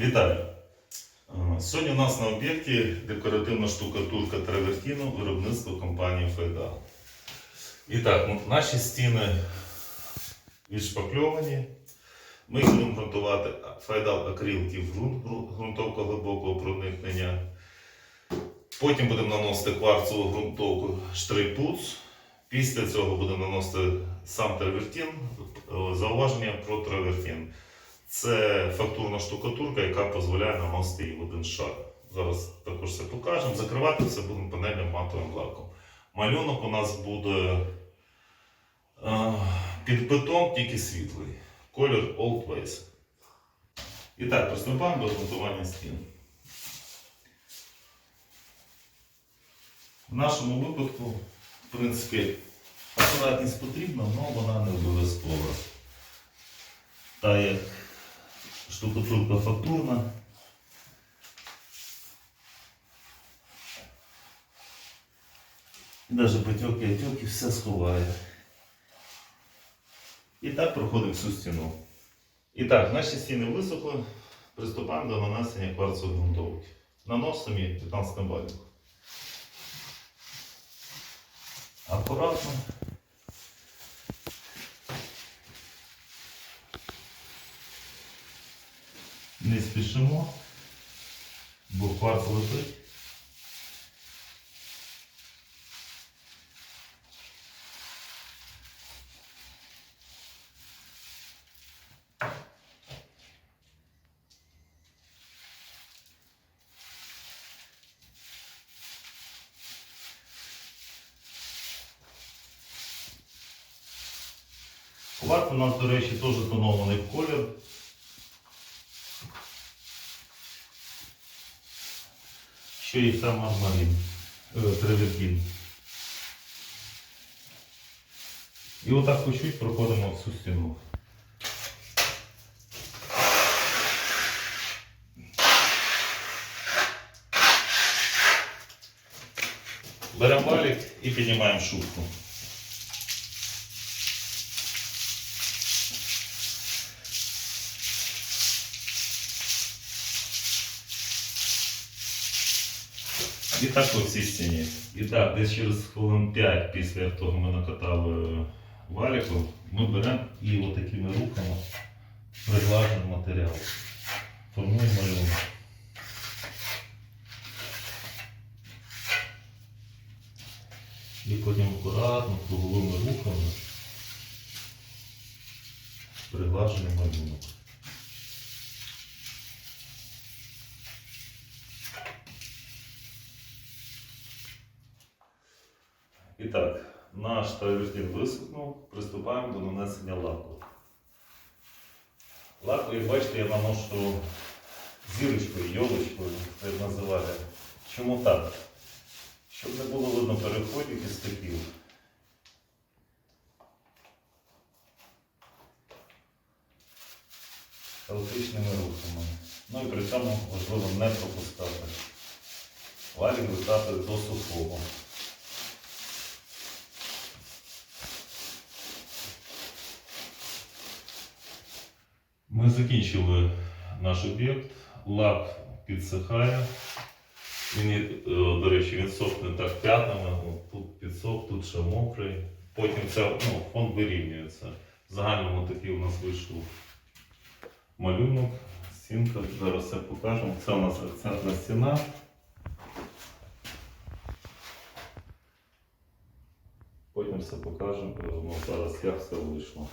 Вітаю! Е, Сьогодні у нас на об'єкті декоративна штукатурка травертіну виробництва компанії Фейдал. І так, ну, наші стіни відшпакльовані. Ми будемо ґрунтувати фейдал акрилки в ґрунт, глибокого проникнення. Потім будемо наносити кварцеву ґрунтовку штрейпуц. Після цього будемо наносити сам травертін. Е, Зауваження про травертін. Це фактурна штукатурка, яка дозволяє наносити її в один шар. Зараз також це покажемо. Закривати все будемо панельним матовим лаком. Малюнок у нас буде е, під бетон, тільки світлий. Колір Old Ways. І так, приступаємо до ґрунтування стін. В нашому випадку, в принципі, акуратність потрібна, але вона не обов'язкова. Та як штукатурка фактурна. І навіть потеки, отеки все сховає. І так проходимо всю стіну. І так, наші стіни висохли. Приступаємо до нанесення кварцової ґрунтовки. Наносимо її 15 балів. Акуратно. Не спішимо, бо кварц летить. Кварц у нас, до речі, теж тонований в колір. Що і сам армарин, е. І отак по чуть проходимо всю стіну. Беремо валік і піднімаємо шубку. І так по всій стіні. І так, десь через хвилин 5 після того ми накатали валіку, ми беремо і отакими руками приглажуємо матеріал. Формуємо малюнок. І потім акуратно круговими рухами приглажуємо малюнок. І так, наш травертин висохнув, приступаємо до нанесення лаку. Лаку, як бачите, я наношу зірочкою, йолочкою, як називає. Чому так? Щоб не було видно переходів і стиків. Хаотичними рухами. Ну і при цьому важливо не пропускати. Валік витати до сухого. Ми закінчили наш об'єкт. Лак підсихає. Він, е, до речі, він сохне так п'ятнами. Тут підсох, тут ще мокрий. Потім ця, ну, фон вирівнюється. В загальному такий у нас вийшов малюнок. Стінка. Зараз все покажемо. Це у нас акцентна стіна. Потім все покажемо. Ну, зараз як все вийшло.